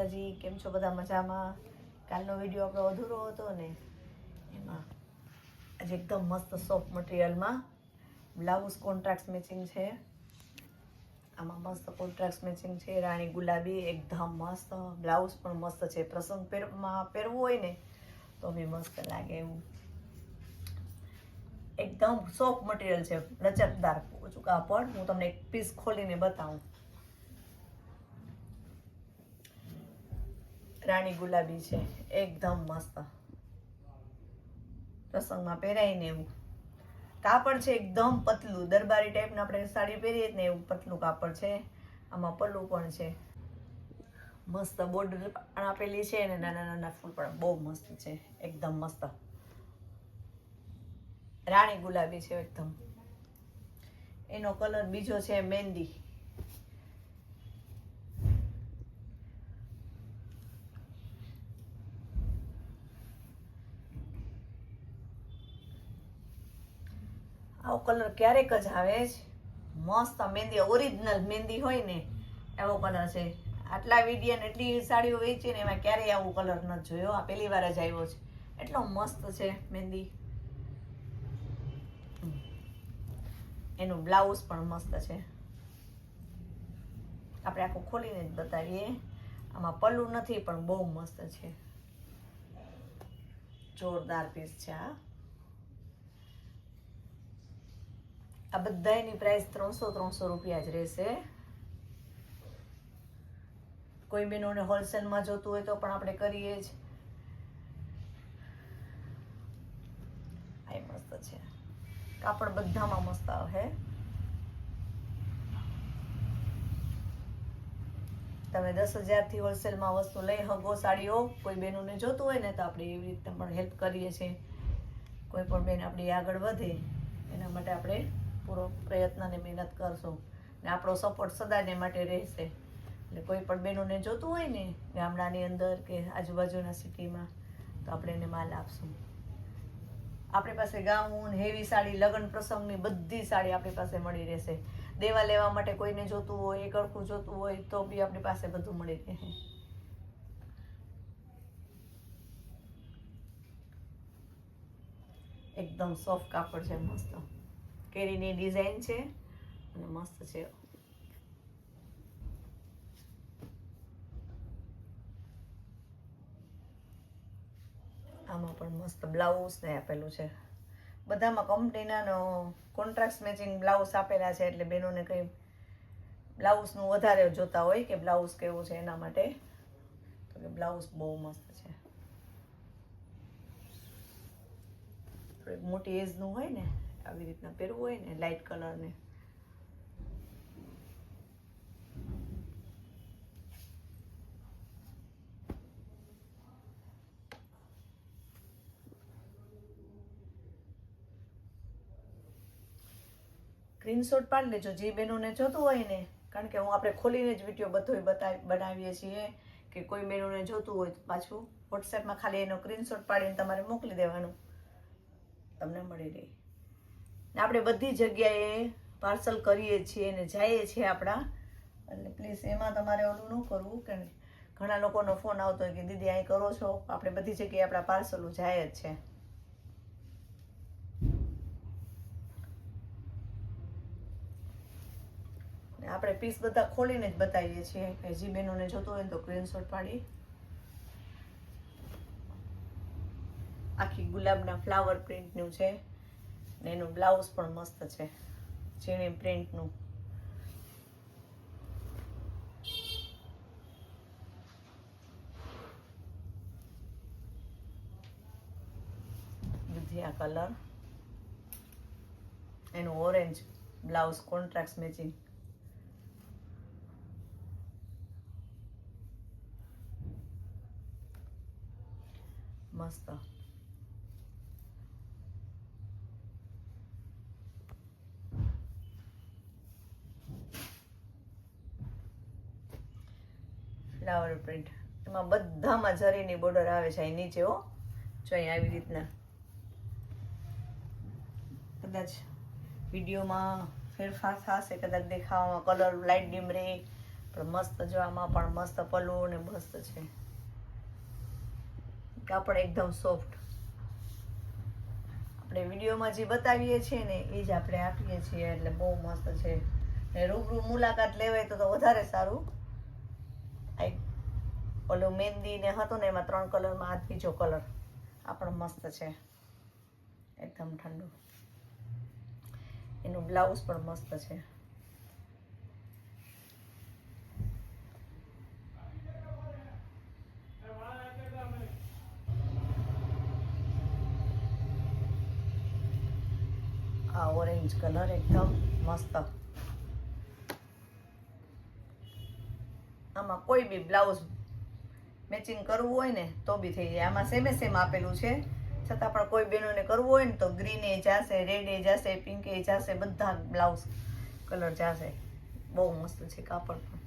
માતાજી, કેમ છો બધા મજામાં? કાલનો વીડિયો આપણો અધૂરો હતો ને, એમાં આજે એકદમ મસ્ત સોફ્ટ મટીરિયલમાં બ્લાઉઝ કોન્ટ્રાક્ટ મેચિંગ છે. આમાં મસ્ત કોન્ટ્રાક્ટ મેચિંગ છે, રાણી ગુલાબી, એકદમ મસ્ત. બ્લાઉઝ પણ મસ્ત છે. પ્રસંગ પહેરમાં પહેરવું હોય ને, તો બી મસ્ત લાગે એવું. એકદમ સોફ્ટ મટીરિયલ છે. લચકદાર. ઓછું કાપડ. હું તમને એક પીસ ખોલીને બતાવું. રાણી ગુલાબી છે. એકદમ મસ્ત. પ્રસંગમાં પહેરાય ને એવું. કાપડ છે એકદમ પતલું. દરબારી ટાઈપના આપણે સાડી પહેરીએ ને એવું પતલું કાપડ છે. આમાં પલ્લું પણ છે. મસ્ત બોર્ડર પણ આપેલી છે અને નાના નાના ફૂલ પણ બહુ મસ્ત છે. એકદમ મસ્ત. રાણી ગુલાબી છે એકદમ. એનો કલર બીજો છે મહેંદી. આવો કલર ક્યારેક જ આવે જ. મસ્ત મહેંદી ઓરિજિનલ મહેંદી હોય ને, એવો કલર છે. આટલા વિડિયન એટલી સાડીઓ વેચી ને એમાં ક્યારેય આવો કલર ન જોયો. આ પહેલી વાર જ આવ્યો છે. એટલો મસ્ત છે મહેંદી. એનું બ્લાઉઝ પણ મસ્ત છે. આપણે આખું ખોલીને જ બતાવીએ. આમાં પલ્લું નથી, પણ બહુ મસ્ત છે. જોરદાર પીસ છે આ. આ બધાની પ્રાઇસ ત્રણસો ત્રણસો રૂપિયા જ રહેશે. કોઈ બહેનોને હોલસેલમાં જોતું હોય તો પણ આપણે કરીએ જ. આ મસ્ત છે. કાપડ બધામાં મસ્ત આવે. તમે દસ હજારથી હોલસેલમાં વસ્તુ લઈ હગો સાડીઓ, કોઈ બહેનોને જોતું હોય ને તો આપણે એવી રીતે પણ હેલ્પ કરીએ છીએ. કોઈ પણ બેન આપણી આગળ વધે, એના માટે આપણે પૂરો પ્રયત્ન અને મહેનત કરશું. ને આપણો સપોર્ટ સદાને માટે રહેશે. એટલે કોઈ પણ બહેનોને જોતું હોય ને ગામડાની અંદર કે આજુબાજુના સિટીમાં, તો આપણે એને માલ આપશું. આપણી પાસે ગાઉન, હેવી સાડી, લગ્ન પ્રસંગની બધી સાડી આપણી પાસે મળી રહેશે. દેવા લેવા માટે કોઈને જોતું હોય એ અડખું જોતું હોય, તો બી આપણી પાસે બધું મળી રહે. એકદમ સોફ્ટ કાપડ છે, મસ્ત. કેરીની ડિઝાઇન છે. અને મસ્ત છે. આમાં પણ મસ્ત બ્લાઉઝ ને આપેલું છે. બધામાં કંપનીના કોન્ટ્રાક્ટ મેચિંગ બ્લાઉઝ આપેલા છે એટલે બેનોને કંઈ બ્લાઉઝનું વધારે જોતા હોય કે બ્લાઉઝ કેવું છે એના માટે. તો કે બ્લાઉઝ બહુ મસ્ત છે. થોડીક મોટી એજનું હોય ને. આવી રીતના પહેરવું હોય ને લાઇટ કલરને સ્ક્રીનશોટ પાડી લેજો, જે બહેનોને જોતું હોય ને, કારણ કે હું આપણે ખોલીને જ વીડિયો બધો બતાવી, બનાવીએ છીએ કે કોઈ બહેનોને જોતું હોય તો પાછું વોટ્સએપમાં ખાલી એનો સ્ક્રીનશોટ પાડીને તમારે મોકલી દેવાનું. તમને મળી રહે. ને આપણે બધી જગ્યાએ પાર્સલ કરીએ છીએ ને જઈએ છીએ આપણા. એટલે પ્લીઝ એમાં તમારે ઓલું ન કરવું કે ઘણા લોકોનો ફોન આવતો હોય કે દીદી અહીં કરો છો. આપણે બધી જગ્યાએ આપણા પાર્સલો જાય જ છે. આપણે પીસ બધા ખોલીને જ બતાવીએ છીએ. હજી બહેનોને જોતો હોય ને તો સ્ક્રીનશોટ પાડી. આખી ગુલાબના ફ્લાવર પ્રિન્ટનું છે. એનું બ્લાઉઝ પણ મસ્ત છે, ઝીણી પ્રિન્ટનું. દુધિયા કલર. એનું ઓરેન્જ બ્લાઉઝ કોન્ટ્રાક્ટ મેચિંગ. મસ્ત. ફ્લાવર પ્રિન્ટ એમાં બધામાં ઝરીની બોર્ડર આવે છે અહીં નીચે હો. જો અહીં આવી રીતના. કદાચ વિડીયોમાં ફેરફાર થશે, કદાચ દેખાવામાં કલર લાઇટ ડીમ રહે પણ મસ્ત જોવામાં પણ મસ્ત પલ્લુ ને મસ્ત છે. કાપડ એકદમ સોફ્ટ આપણે વિડીયોમાં જે બતાવીએ છીએ ને, એ જ આપણે આપીએ છીએ, એટલે બહુ મસ્ત છે. ને રૂબરૂ મુલાકાત લેવાય તો વધારે સારું. ઓલો મહેંદી ને હતું ને એમાં ત્રણ કલરમાં આ બીજો કલર. આ પણ મસ્ત છે. એકદમ ઠંડુ. એનું બ્લાઉઝ પણ મસ્ત છે. આ ઓરેન્જ કલર એકદમ મસ્ત. આમાં કોઈ બી બ્લાઉઝ મેચિંગ કરવું હોય ને, તો બી થઈ જાય. આમાં સેમે સેમ આપેલું છે. છતાં પણ કોઈ બહેનોને કરવું હોય ને, તો ગ્રીન એ જાશે રેડ એ જાશે પિંક એ જાશે, બધા બ્લાઉઝ કલર જાશે. બહુ મસ્ત છે કાપડ પણ